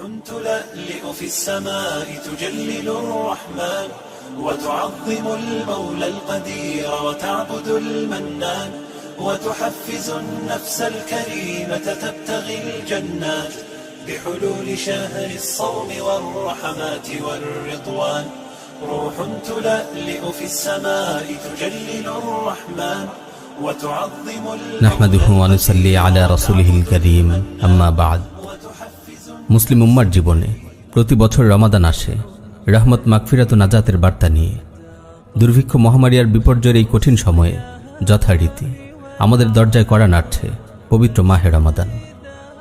روح تلألئ في السماء تجلل الرحمن وتعظم المولى القدير وتعبد المنان وتحفز النفس الكريمة تبتغي الجنات بحلول شهر الصوم والرحمات والرضوان. روح تلألئ في السماء تجلل الرحمن وتعظم نحمده ونصلي على رسوله الكريم. أما بعد. মুসলিম উম্মার জীবনে প্রতি বছর রমাদান আসে। রহমত মাগফিরাত ও নাজাতের বার্তা নিয়ে। দুর্ভিক্ষ মহামারী আর বিপর্যয়ের এই কঠিন সময়ে যথারীতি আমাদের দরজায় করা নাড়ছে পবিত্র মাহে রমাদান।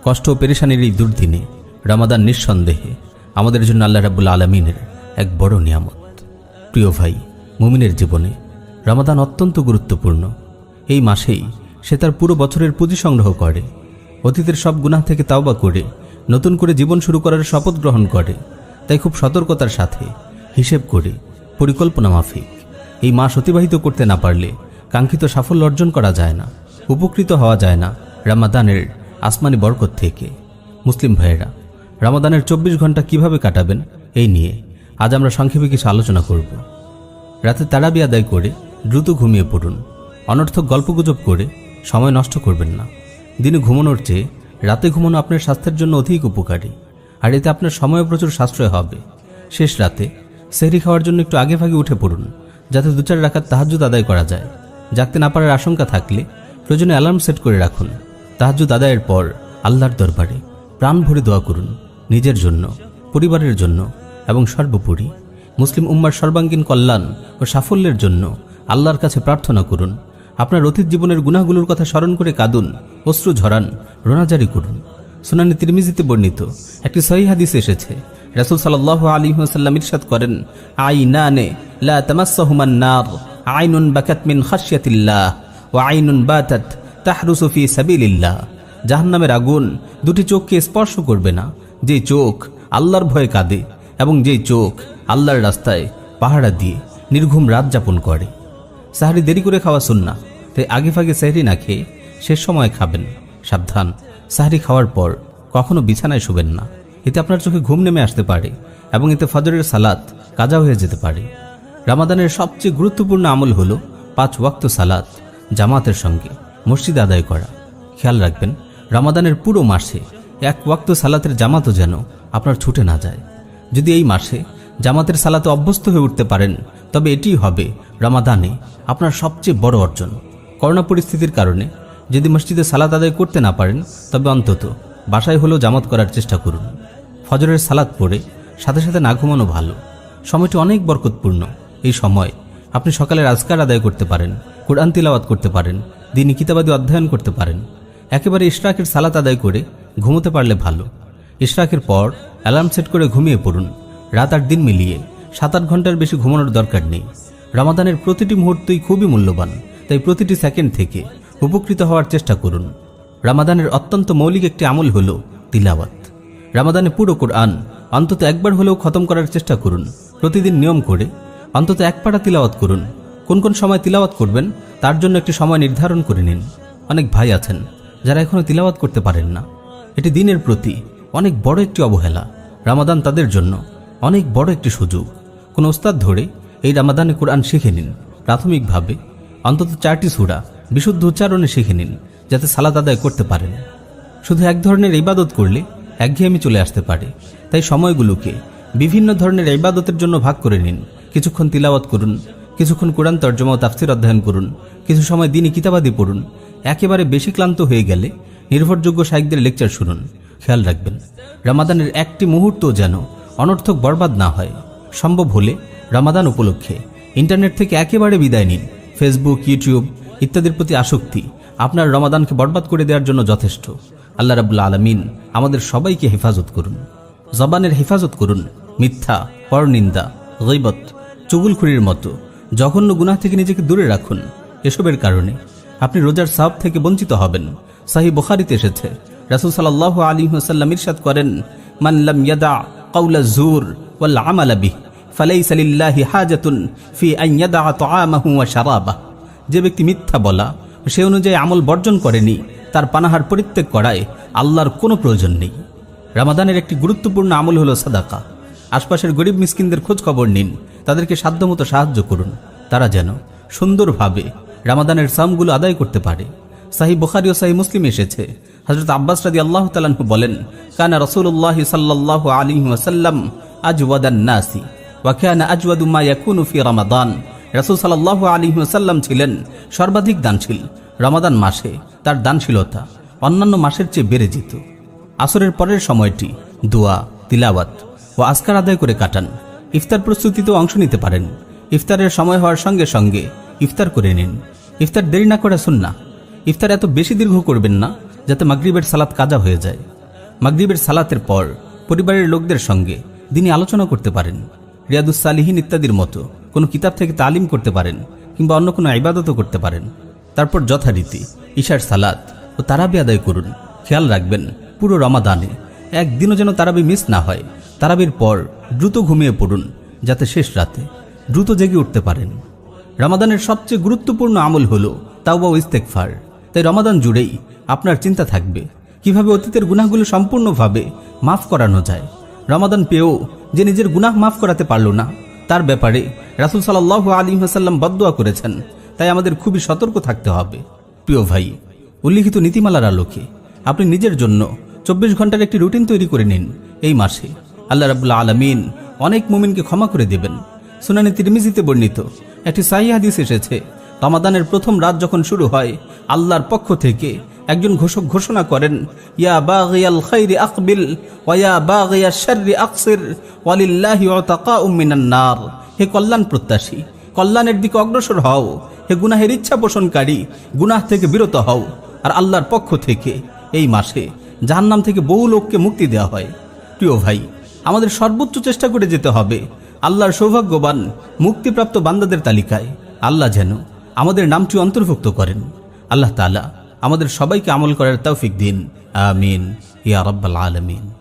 কষ্ট ও পেরেশানির এই দুর্দিনে রমাদান নিঃসন্দেহে আমাদের জন্য আল্লাহ রাব্বুল আলমিনের এক বড় নিয়ামত। প্রিয় ভাই, মুমিনের জীবনে রমাদান অত্যন্ত গুরুত্বপূর্ণ। এই মাসেই সে তার পুরো বছরের পুঁজি সংগ্রহ করে। অতীতের সব গুনাহ থেকে তাওবা করে নতুন করে জীবন শুরু করার শপথ গ্রহণ করে। তাই খুব সতর্কতার সাথে হিসেব করে, পরিকল্পনা মাফিক। এই মাস অতিবাহিত করতে না পারলে কাঙ্ক্ষিত সাফল্য অর্জন করা যায় না, উপকৃত হওয়া যায় না রামাদানের আসমানি বরকত থেকে। মুসলিম ভাইয়েরা, রামাদানের চব্বিশ ঘণ্টা কীভাবে কাটাবেন এই নিয়ে আজ আমরা সংক্ষেপে কিছু আলোচনা করব। রাতে তারাবি আদায় করে দ্রুত ঘুমিয়ে পড়ুন। অনর্থক গল্পগুজব করে সময় নষ্ট করবেন না। দিনে ঘুমানোর চেয়ে রাতে ঘুমানো আপনার স্বাস্থ্যের জন্য অধিক উপকারী। আর এতে আপনার সময় প্রচুর সাশ্রয় হবে। শেষ রাতে সেহরি খাওয়ার জন্য একটু আগে ভাগে উঠে পড়ুন, যাতে দু চার রাখার তাহাজুদ আদায় করা যায়। জাগতে না পারার আশঙ্কা থাকলে প্রয়োজনে অ্যালার্ম সেট করে রাখুন। তাহাজুদ আদায়ের পর আল্লাহর দরবারে প্রাণ ভরে দোয়া করুন, নিজের জন্য, পরিবারের জন্য এবং সর্বোপরি মুসলিম উম্মার সর্বাঙ্গীন কল্যাণ ও সাফল্যের জন্য আল্লাহর কাছে প্রার্থনা করুন। আপনার অতীত জীবনের গুনাহগুলোর কথা স্মরণ করে কাঁদুন অশ্রু ঝরান রোনাজারি করুন। সুনানি তিরমিজিতে বর্ণিত একটি সহি এসেছে, রাসূল সাল্লাল্লাহু আলাইহি ওয়াসাল্লাম ইরশাদ করেন, আইনানে লা তামাসসাহুমান নার, আইনুন বাকাত মিন খাশিয়াতিল্লাহ, ওয়া আইনুন বাতাত তাহরুসু ফি সাবিলিল্লাহ। জাহান্নামের আগুন দুটি চোখকে স্পর্শ করবে না, যে চোখ আল্লাহর ভয়ে কাঁদে এবং যেই চোখ আল্লাহর রাস্তায় পাহারা দিয়ে নির্ঘুম রাত যাপন করে। সাহারি দেরি করে খাওয়া সুন্না তাই আগে ফাগে সাহরি না খেয়ে শেষ সময় খাবেন। সাবধান। সাহারি খাওয়ার পর কখনো বিছানায় শুবেন না। এতে আপনার চোখে ঘুম নেমে আসতে পারে এবং এতে ফজরের সালাত কাজা হয়ে যেতে পারে। রামাদানের সবচেয়ে গুরুত্বপূর্ণ আমল হলো পাঁচ ওয়াক্ত সালাত জামাতের সঙ্গে মসজিদ আদায় করা। খেয়াল রাখবেন, রামাদানের পুরো মাসে এক ওয়াক্ত সালাতের জামাতও যেন আপনার ছুটে না যায়। যদি এই মাসে জামাতের সালাতে অভ্যস্ত হয়ে উঠতে পারেন, তবে এটিই হবে রামাদানে আপনার সবচেয়ে বড় অর্জন। করোনা পরিস্থিতির কারণে যদি মসজিদে সালাত আদায় করতে না পারেন, তবে অন্তত বাসায় হলেও জামাত করার চেষ্টা করুন। ফজরের সালাত পড়ে সাথে সাথে না ঘুমানো ভালো। সময়টি অনেক বরকতপূর্ণ। এই সময় আপনি সকালে রাজকার আদায় করতে পারেন, কোরআন তিলাওয়াত করতে পারেন, দিনী কিতাবাদি অধ্যয়ন করতে পারেন। একেবারে ইশরাকের সালাত আদায় করে ঘুমোতে পারলে ভালো। ইশরাকের পর অ্যালার্ম সেট করে ঘুমিয়ে পড়ুন। রাত আর দিন মিলিয়ে সাত আট ঘণ্টার বেশি ঘুমানোর দরকার নেই। রামাদানের প্রতিটি মুহূর্তই খুবই মূল্যবান, তাই প্রতিটি সেকেন্ড থেকে উপকৃত হওয়ার চেষ্টা করুন। রামাদানের অত্যন্ত মৌলিক একটি আমল হল তিলাওয়াত। রামাদানে পুরো কোরআন অন্তত একবার হলেও খতম করার চেষ্টা করুন। প্রতিদিন নিয়ম করে অন্তত এক পাড়া তিলাওয়াত করুন। কোন কোন সময় তিলাওয়াত করবেন তার জন্য একটি সময় নির্ধারণ করে নিন। অনেক ভাই আছেন যারা এখনও তিলাওয়াত করতে পারেন না। এটি দিনের প্রতি অনেক বড় একটি অবহেলা। রামাদান তাদের জন্য অনেক বড় একটি সুযোগ। কোন ওস্তাদ ধরে এই রামাদানে কোরআন শিখে নিন। প্রাথমিকভাবে অন্তত চারটি সুরা বিশুদ্ধ উচ্চারণে শিখে নিন, যাতে সালাদ আদায় করতে পারেন। শুধু এক ধরনের ইবাদত করলে একঘেয়েমি চলে আসতে পারে। তাই সময়গুলোকে বিভিন্ন ধরনের ইবাদতের জন্য ভাগ করে নিন। কিছুক্ষণ তিলাওয়াত করুন, কিছুক্ষণ কোরআন তর্জমা ও তাফসির অধ্যয়ন করুন, কিছু সময় দিনই কিতাবাদি পড়ুন, একেবারে বেশি ক্লান্ত হয়ে গেলে নির্ভরযোগ্য সাহিত্যের লেকচার শুনুন। খেয়াল রাখবেন, রামাদানের একটি মুহূর্ত যেন অনর্থক বরবাদ না হয়। সম্ভব হলে রামাদান উপলক্ষে ইন্টারনেট থেকে একেবারে বিদায় নিন। ফেসবুক, ইউটিউব ইত্যাদির প্রতি আসক্তি আপনার রমাদানকে বরবাদ করে দেওয়ার জন্য যথেষ্ট। আল্লাহ রাবুল্লা আলমিন আমাদের সবাইকে হেফাজত করুন। জবানের হেফাজত করুন। মিথ্যা, পরনিন্দা, গৈবত, চুগুলখুরির মতো জঘন্য গুনাহ থেকে নিজেকে দূরে রাখুন। এসবের কারণে আপনি রোজার সাব থেকে বঞ্চিত হবেন। সাহি বুখারিতে এসেছে। রাসুল সাল্লাহ আলী হাসাল্লাম ইরশাদ করেন মানলাম ইয়াদা কাউলা জুর ওয়াল আমালা বিহ, ফালাইসা লিল্লাহি হাজাতুন ফি আন ইয়াদা তাআমাহু ওয়া শারাবাহ। যে ব্যক্তি মিথ্যা বলা, সে অনুযায়ী আমল বর্জন করেনি, তার পানাহার পরিত্যাগ করায় আল্লাহর কোনো প্রয়োজন নেই। রামাদানের একটি গুরুত্বপূর্ণ আমল হলো সাদাকা। আশপাশের গরিব মিসকিনদের খোঁজ খবর নিন, তাদেরকে সাধ্যমতো সাহায্য করুন। তারা যেন সুন্দরভাবে রামাদানের সামগুলো আদায় করতে পারে। সাহি বুখারি ও সাহি মুসলিম এসেছে। হজরত আব্বাস রাদি আল্লাহ তালাহু বলেন, কানা রসুল্লাহ সাল্লাহ আলী ওয়াসাল্লাম আজওয়াদান নাসি ওয়াকিয়ানা আজওয়াদু মা ইয়াকুনু ফি রমাদান। রাসূল সাল্লাল্লাহু আলাইহি ওয়াসাল্লাম ছিলেন সর্বাধিক দানশীল। রমাদান মাসে তার দানশীলতা অন্যান্য মাসের চেয়ে বেড়ে যেত। আসরের পরের সময়টি দোয়া, তিলাওয়াত ও আজকার আদায় করে কাটান। ইফতার প্রস্তুতিতেও অংশ নিতে পারেন। ইফতারের সময় হওয়ার সঙ্গে সঙ্গে ইফতার করে নিন। ইফতার দেরি না করে না ইফতার এত বেশি দীর্ঘ করবেন না যাতে মাগরিবের সালাত কাজা হয়ে যায়। মাগরিবের সালাতের পর পরিবারের লোকদের সঙ্গে তিনি আলোচনা করতে পারেন। রিয়াদুস সালিহিন ইত্যাদির মতো। কোনো কিতাব থেকে তালিম করতে পারেন কিংবা অন্য কোনো ইবাদতও করতে পারেন। তারপর যথারীতি ঈশার সালাত ও তারাবি আদায় করুন। খেয়াল রাখবেন, পুরো রমাদানে একদিনও যেন তারাবি মিস না হয়। তারাবির পর দ্রুত ঘুমিয়ে পড়ুন, যাতে শেষ রাতে দ্রুত জেগে উঠতে পারেন। রমাদানের সবচেয়ে গুরুত্বপূর্ণ আমল হল তাওবা ইস্তেকফার তাই রমাদান জুড়েই আপনার চিন্তা থাকবে, কীভাবে অতীতের গুনাহগুলো সম্পূর্ণভাবে মাফ করানো যায়। রমাদান পেয়েও যে নিজের গুনাহ মাফ করাতে পারল না তার ব্যাপারে রাসুল সাল্লাহ আলী হাসাল্লাম বদুয়া করেছেন, তাই আমাদের খুবই সতর্ক থাকতে হবে। প্রিয় ভাই, উল্লিখিত নীতিমালার আলোকে আপনি নিজের জন্য চব্বিশ ঘণ্টার একটি রুটিন তৈরি করে নিন এই মাসে। আল্লাহ রাবুল্লাহ আলমিন অনেক মুমিনকে ক্ষমা করে দেবেন। সুনানি তিরমিজিতে বর্ণিত একটি সাহি হাদিস এসেছে, রমাদানের প্রথম রাত যখন শুরু হয়, আল্লাহর পক্ষ থেকে একজন ঘোষক ঘোষণা করেন, ইয়া বাগিয়াল খাইরি আকবিল ওয়া বাগিয়া শাররি আকসির ওয়ালিল্লাহি ওয়াতাকাউম মিনান নার। হে কল্যাণ প্রত্যাশী, কল্যাণের দিকে অগ্রসর হও। হে গুনাহের ইচ্ছা পোষণকারী, গুনাহ থেকে বিরত হও। আর আল্লাহর পক্ষ থেকে এই মাসে জাহান্নাম থেকে বহু লোককে মুক্তি দেওয়া হয়। প্রিয় ভাই, আমাদের সর্বোচ্চ চেষ্টা করে যেতে হবে। আল্লাহর সৌভাগ্যবান, মুক্তিপ্রাপ্ত বান্দাদের তালিকায় আল্লাহ যেন আমাদের নামটি অন্তর্ভুক্ত করেন। আল্লাহ তালা আমাদের সবাইকে আমল করার তৌফিক দিন। আমিন। ইয়া রব্বাল আলমিন।